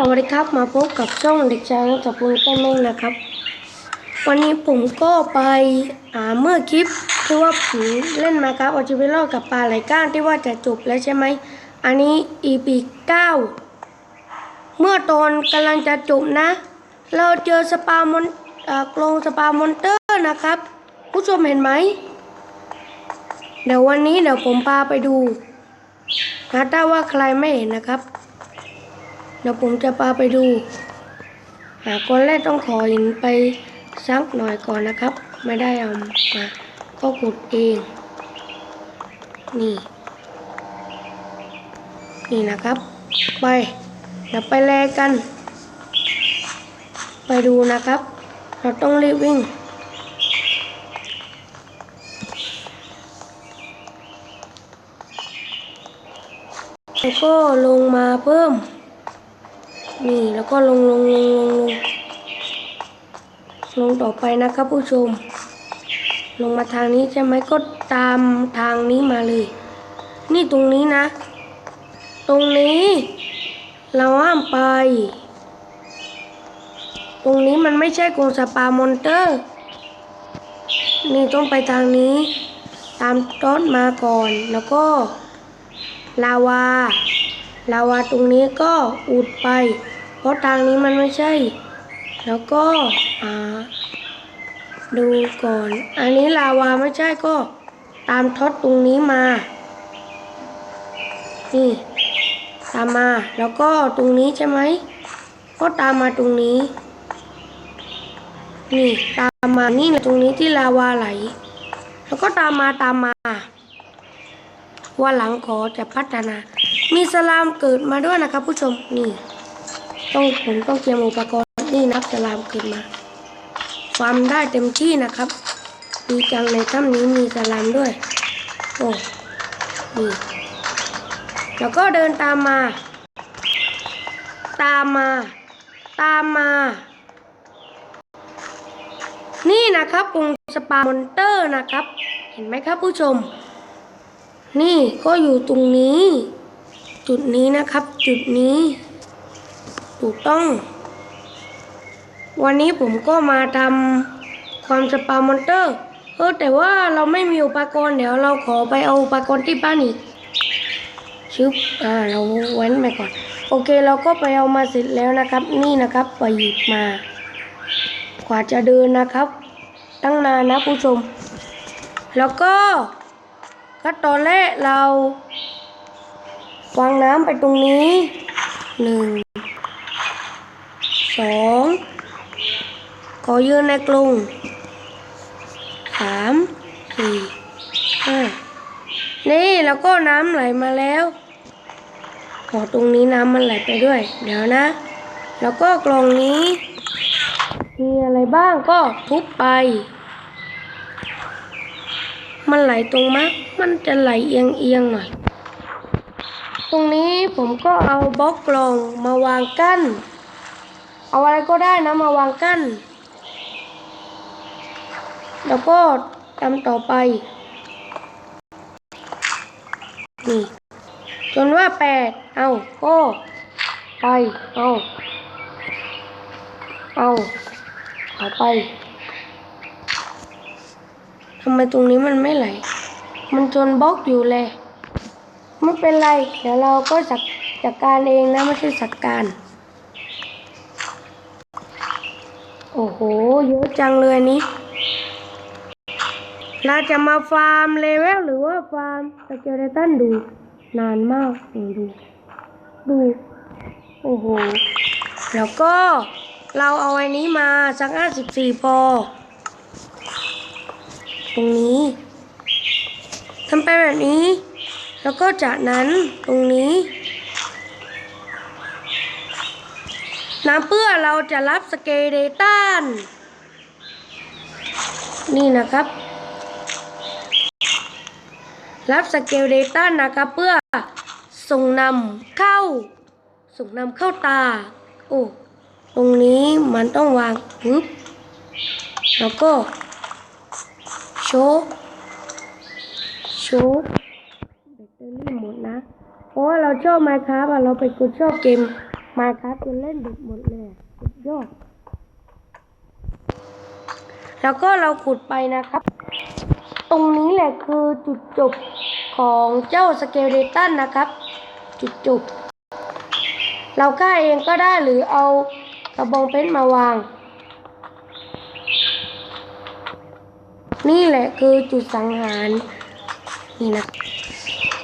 สวัสดีครับมาพบกับช่องเด็กชายนัทพลต้นเมฆนะครับ วันนี้ผมก็ไปอ่าเมื่อคลิปที่ว่าผมเล่นมาครับเอาชีวิตรอดกับปลาไหลก้างที่ว่าจะจบแล้วใช่ไหมอันนี้ EP 9 เมื่อตอนกำลังจะจบนะ เราเจอสปามอนเอ่อกรงสปามอนเตอร์นะครับ ผู้ชมเห็นไหม เดี๋ยววันนี้เดี๋ยวผมพาไปดูนะถ้าว่าใครไม่เห็นนะครับ เดี๋ยวผมจะพาไปดู หาคนแรกต้องขอหินไปซักหน่อยก่อนนะครับ ไม่ได้เอามาก็ขุดเอง นี่ นี่นะครับ ไปเดี๋ยวไปแลกัน ไปดูนะครับ เราต้องรีบวิ่งแล้วก็ลงมาเพิ่ม นี่แล้วก็ลงลงลงลงลงลงต่อไปนะครับผู้ชม ลงมาทางนี้ใช่ไหมก็ตามทางนี้มาเลย นี่ตรงนี้นะ ตรงนี้ เราห้ามไป ตรงนี้มันไม่ใช่กรงสปามอนเตอร์ นี่ต้องไปทางนี้ ตามต้นมาก่อนแล้วก็ ลาวาลาวาตรงนี้ก็อุดไป เพราะทางนี้มันไม่ใช่ แล้วก็อ่าดูก่อน อันนี้ลาวาไม่ใช่ก็ตามท็อตตรงนี้มา นี่ตามมา แล้วก็ตรงนี้ใช่ไหม ก็ตามมาตรงนี้ นี่ตามมา นี่แหละตรงนี้ที่ลาวาไหล แล้วก็ตามมาตามมาว่าหลังขอจะพัฒนา มีสลามเกิดมาด้วยนะครับผู้ชม นี่ ต้องผมต้องเตรียมอุปกรณ์นี่นับสลามเกิดมาความได้เต็มที่นะครับดีจังในถ้ำนี้มีสลามด้วย โอ้นี่แล้วก็เดินตามมา ตามมา ตามมา นี่นะครับกรงสปามอนเตอร์นะครับ เห็นไหมครับผู้ชม นี่ก็อยู่ตรงนี้ จุดนี้นะครับ จุดนี้ ถูกต้อง วันนี้ผมก็มาทำความสปามอนเตอร์เออแต่ว่าเราไม่มีอุปกรณ์เดี๋ยวเราขอไปเอาอุปกรณ์ที่บ้านอีกชึบอ่าเราเว้นไปก่อน โอเคเราก็ไปเอามาเสร็จแล้วนะครับ นี่นะครับไปหยิบมากว่าจะเดินนะครับ ตั้งนานนะผู้ชม แล้วก็ก็ตอนแรกเราวางน้ำไปตรงนี้หนึ่ง สองขอยืนในกรุงสามสี่ห้านี่แล้วก็น้ำไหลมาแล้วขอตรงนี้น้ำมันไหลไปด้วย เดี๋ยวนะ แล้วก็กล่องนี้ มีอะไรบ้างก็ทุบไป มันไหลตรงมะมันจะไหลเอียงเอียงๆหน่อย ตรงนี้ผมก็เอาบล็อกกลองมาวางกั้น เอาอะไรก็ได้นะมาวางกั้น แล้วก็ทำต่อไป นี่ จนว่าแปด เอาก็ไป เอา เอาเอไป ทำไมตรงนี้มันไม่ไหล มันจนบล็อกอยู่เลย ไม่เป็นไร เดี๋ยวเราก็จัดจัดการเองนะ ไม่ใช่จัดการ โอ้โห เยอะจังเลยนี้ เราจะมาฟาร์มเลเวลหรือว่าฟาร์มสเกเลตันดู นานมากดู ดู โอ้โห แล้วก็เราเอาอันนี้มาสักห้าสิบสี่พอ ตรงนี้ทำไปแบบนี้ แล้วก็จากนั้นตรงนี้ น้ำเพื่อเราจะรับสเกเลตันนี่นะครับ รับสเกเลตันนะครับเพื่อส่งนำเข้า ส่งนำเข้าตา โอ้ตรงนี้มันต้องวางปึ๊บแล้วก็โชว์โชว์แบตเตอรี่หมดนะ เพราะว่าเราชอบไมค์ครับเราไปกดชอบเกม มาครับจนเล่นเด็กหมดเลยสุดยอด แล้วก็เราขุดไปนะครับ ตรงนี้แหละคือจุดจบของเจ้าสเกลเลตันนะครับ จุดจบ เราฆ่าเองก็ได้หรือเอากระบองเพชรมาวาง นี่แหละคือจุดสังหารนี่นะ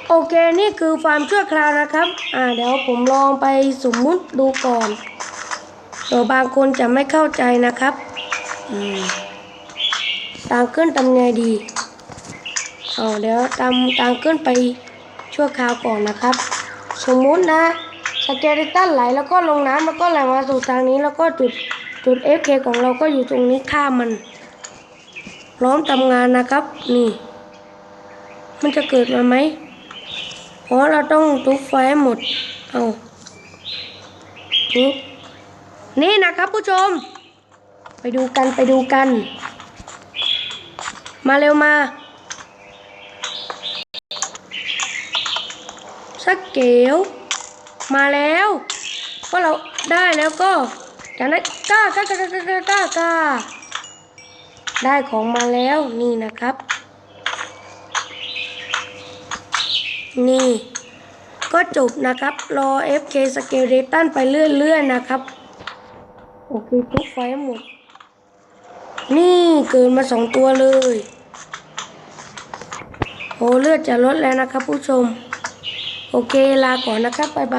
โอเคนี่คือฟาร์มชั่วคราวนะครับ อ่าเดี๋ยวผมลองไปสมมุติดูก่อนเดี๋ยวบางคนจะไม่เข้าใจนะครับ อืมตางขึ้นทำไงดีเอาเดี๋ยวตามตางขึ้นไปชั่วคราวก่อนนะครับ สมมุตินะสเกเลตันไหลแล้วก็ลงน้ำแล้วก็ไหลมาสู่ทางนี้แล้วก็จุดจุด FK ของเราก็อยู่ตรงนี้ข้ามมัน พร้อมทำงานนะครับ นี่ มันจะเกิดมาไหม เพราะเราต้องทุบไฟให้หมด เอาทุบนี่นะครับผู้ชม ไปดูกันไปดูกัน มาเร็วมา สักเกลมาแล้วก็เราได้แล้วก็จากนั้นก้าก้ากล้ากล้ากล้ากล้ากล้าได้ของมาแล้วนี่นะครับ นี่ ก็จบนะครับ รอ FK Skeleton ไปเรื่อยๆนะครับ โอเคทุกไฟให้หมด นี่เกินมาสองตัวเลยโอ้เลือดจะลดแล้วนะครับผู้ชม โอเคลาก่อนนะครับบ๊ายบาย